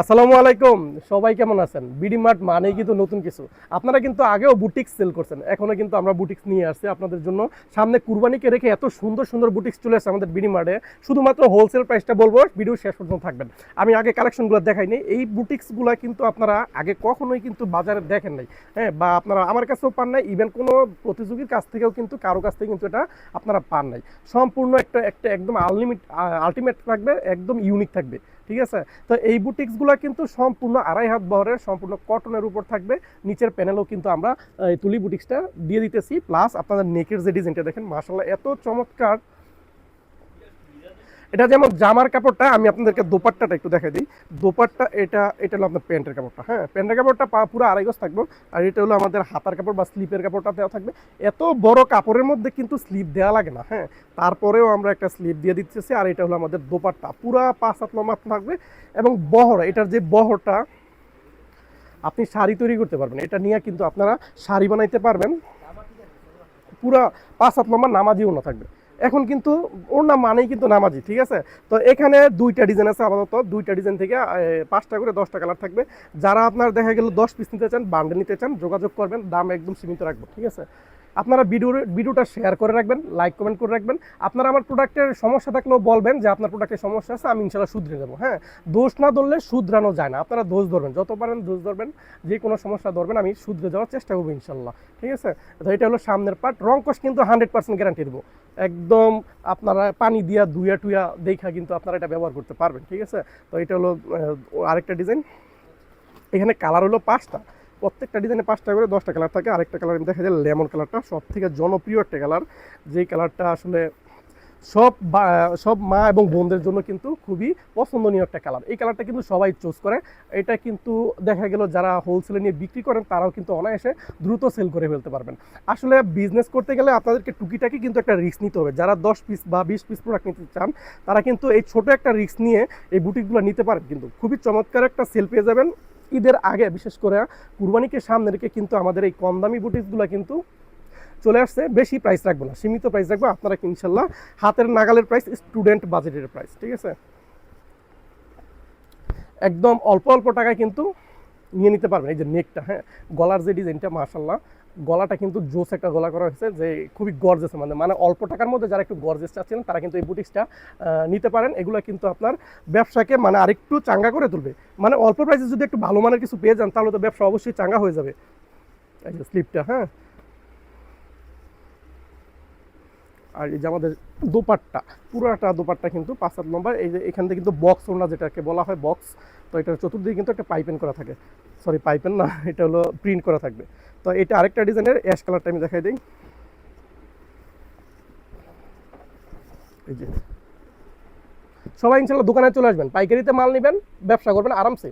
আসসালামু আলাইকুম। সবাই কেমন আছেন? বিডি মার্ট মানেই কিন্তু নতুন কিছু। আপনারা কিন্তু আগেও বুটিক্স সেল করছেন, এখনও কিন্তু আমরা বুটিক্স নিয়ে আসছি আপনাদের জন্য। সামনে কুরবানিকে রেখে এত সুন্দর সুন্দর বুটিক্স চলে আসছে আমাদের বিডি মার্টে। শুধুমাত্র হোলসেল প্রাইসটা বলব ভিডিও শেষ পর্যন্ত থাকবেন। আমি আগে কালেকশনগুলো দেখাইনি এই বুটিক্সগুলো কিন্তু আপনারা আগে কখনোই কিন্তু বাজারে দেখেন নাই। হ্যাঁ বা আপনারা আমার কাছেও পান নাই ইভেন কোনো প্রতিযোগীর কাছ থেকেও কিন্তু, কারও কাছ থেকে কিন্তু এটা আপনারা পান নাই। সম্পূর্ণ একটা একটা একদম আনলিমিট আলটিমেট থাকবে, একদম ইউনিক থাকবে। ঠিক আছে? তো এই বুটিক্সগুলো কিন্তু সম্পূর্ণ আড়াই হাত বহরের সম্পূর্ণ কটনের উপর থাকবে। নিচের প্যানেলও কিন্তু আমরা তুলি বুটিক্সটা দিয়ে দিতেছি। প্লাস আপনাদের নেকের যে ডিজাইনটা দেখেন মাসাল্লাহ এত চমৎকার। এটা যেমন জামার কাপড়টা, আমি আপনাদেরকে দোপাট্টাটা একটু দেখাই দিই। দোপাট্টা, এটা এটা হলো আপনার প্যান্টের কাপড়টা হ্যাঁ? প্যান্টের কাপড়টা পুরো আড়াই গজ থাকবে আর এটা হলো আমাদের হাতার কাপড় বা স্লিপের কাপড়টা দেওয়া থাকবে। এত বড় কাপড়ের মধ্যে কিন্তু স্লিপ দেওয়া লাগে না হ্যাঁ? তারপরেও আমরা একটা স্লিপ দিয়ে দিতেছি আর এটা হলো আমাদের দোপাট্টা, পুরা পাঁচ হাত লম্বা থাকবে এবং বহর, এটার যে বহরটা, আপনি শাড়ি তৈরি করতে পারবেন। এটা নিয়ে কিন্তু আপনারা শাড়ি বানাইতে পারবেন। পুরা পাঁচ হাত লম্বা নামাজি না থাকবে। এখন কিন্তু ওর নাম মানেই কিন্তু নামাজি, ঠিক আছে? তো এখানে দুইটা ডিজাইন আছে আপাতত। দুইটা ডিজাইন থেকে পাঁচটা করে দশটা কালার থাকবে। যারা আপনার দেখা গেল দশ পিস নিতে চান বান্ডেল নিতে চান, যোগাযোগ করবেন, দাম একদম সীমিত রাখব, ঠিক আছে? আপনারা ভিডিও ভিডিওটা শেয়ার করে রাখবেন লাইক কমেন্ট করে রাখবেন। আপনারা আমার প্রোডাক্টের সমস্যা থাকলেও বলবেন যে আপনার প্রোডাক্টের সমস্যা আছে, আমি ইনশাল্লাহ শুধরে দেবো হ্যাঁ দোষ না ধরলে শুধরানো যায় না। আপনারা দোষ ধরবেন, যত পারেন দোষ ধরবেন, যে কোনো সমস্যা ধরবেন, আমি শুধরে যাওয়ার চেষ্টা করব ইনশাল্লাহ ঠিক আছে? তো এটা হলো সামনের পার্ট রং কষ কিন্তু হান্ড্রেড পার্সেন্ট গ্যারান্টি দেবো। একদম আপনারা পানি দিয়া দুইয়া টুয়া দেখা কিন্তু আপনারা এটা ব্যবহার করতে পারবেন। ঠিক আছে? তো এটা হলো আরেকটা ডিজাইন এখানে কালার হলো পাঁচটা। প্রত্যেকটা ডিজাইনে পাঁচটা করে দশটা কালার থাকে। আরেকটা কালার আমি দেখা যায় লেমন কালারটা সব থেকে জনপ্রিয় একটা কালার যেই কালারটা আসলে সব সব মা এবং বোনদের জন্য কিন্তু খুবই পছন্দনীয় একটা কালার এই কালারটা কিন্তু সবাই চুজ করে। এটা কিন্তু দেখা গেল যারা হোলসেলে নিয়ে বিক্রি করেন, তারাও কিন্তু অনায়াসে দ্রুত সেল করে ফেলতে পারবেন। আসলে বিজনেস করতে গেলে আপনাদেরকে টুকিটাকি কিন্তু একটা রিস্ক নিতে হবে। যারা দশ পিস বা বিশ পিস প্রোডাক্ট নিতে চান, তারা কিন্তু এই ছোট একটা রিস্ক নিয়ে এই বুটিকগুলো নিতে পারেন কিন্তু। খুবই চমৎকার একটা সেল পেয়ে যাবেন। ঈদের আগে, বিশেষ করে কুরবানিকে সামনে রেখে কিন্তু আমাদের এই কম দামি বুটিকগুলো কিন্তু চলে আসছে। বেশি প্রাইস রাখব না, সীমিত প্রাইস রাখব। আপনারা ইনশাল্লাহ হাতের নাগালের প্রাইস স্টুডেন্ট বাজেটের প্রাইস ঠিক আছে? একদম অল্প অল্প টাকায় কিন্তু নিয়ে নিতে পারবেন। এই যে নেকটা হ্যাঁ? গলার যে ডিজাইনটা মার্শাল্লাহ গলাটা কিন্তু জোস একটা গলা করা হয়েছে যে খুবই গর্জেস মানে মানে অল্প টাকার মধ্যে যারা একটু গর্জেস চাচ্ছেন তারা কিন্তু এই বুটিক্সটা নিতে পারেন। এগুলো কিন্তু আপনার ব্যবসাকে মানে আরেকটু চাঙ্গা করে তুলবে। মানে অল্প প্রাইসে যদি একটু ভালো মানের কিছু পেয়ে যান, তাহলে তো ব্যবসা অবশ্যই চাঙ্গা হয়ে যাবে। এই যে স্লিপটা হ্যাঁ। আর এই যে আমাদের দোপাট্টা, পুরোটা দোপাট্টা কিন্তু পাঁচ সাত নম্বর। এই যে এখান থেকে কিন্তু বক্স ওনা যেটাকে বলা হয় বক্স তো এটার চতুর্দিকে কিন্তু একটা পাইপেন করা থাকে। সরি পাইপেন না, এটা হলো প্রিন্ট করা থাকবে। তো এটা আরেকটা ডিজাইনের অ্যাশ কালারটা আমি দেখাই দিই। এই যে। সবাই ইনশাল্লাহ দোকানে চলে আসবেন, পাইকারিতে মাল নেবেন, ব্যবসা করবেন, আরামসে।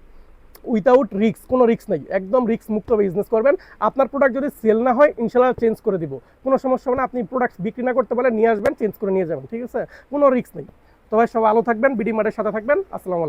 উইথাউট রিক্স কোনো রিক্স নেই, একদম রিক্স মুক্ত বিজনেস করবেন। আপনার প্রোডাক্ট যদি সেল না হয়, ইনশাল্লাহ চেঞ্জ করে দিব। কোনো সমস্যা হবে না, আপনি প্রোডাক্ট বিক্রি না করতে পারলে নিয়ে আসবেন চেঞ্জ করে নিয়ে যাবেন, ঠিক আছে? কোনো রিক্স নেই। তবে সবাই ভালো থাকবেন বিডি মার্টের সাথে থাকবেন, আসসালামু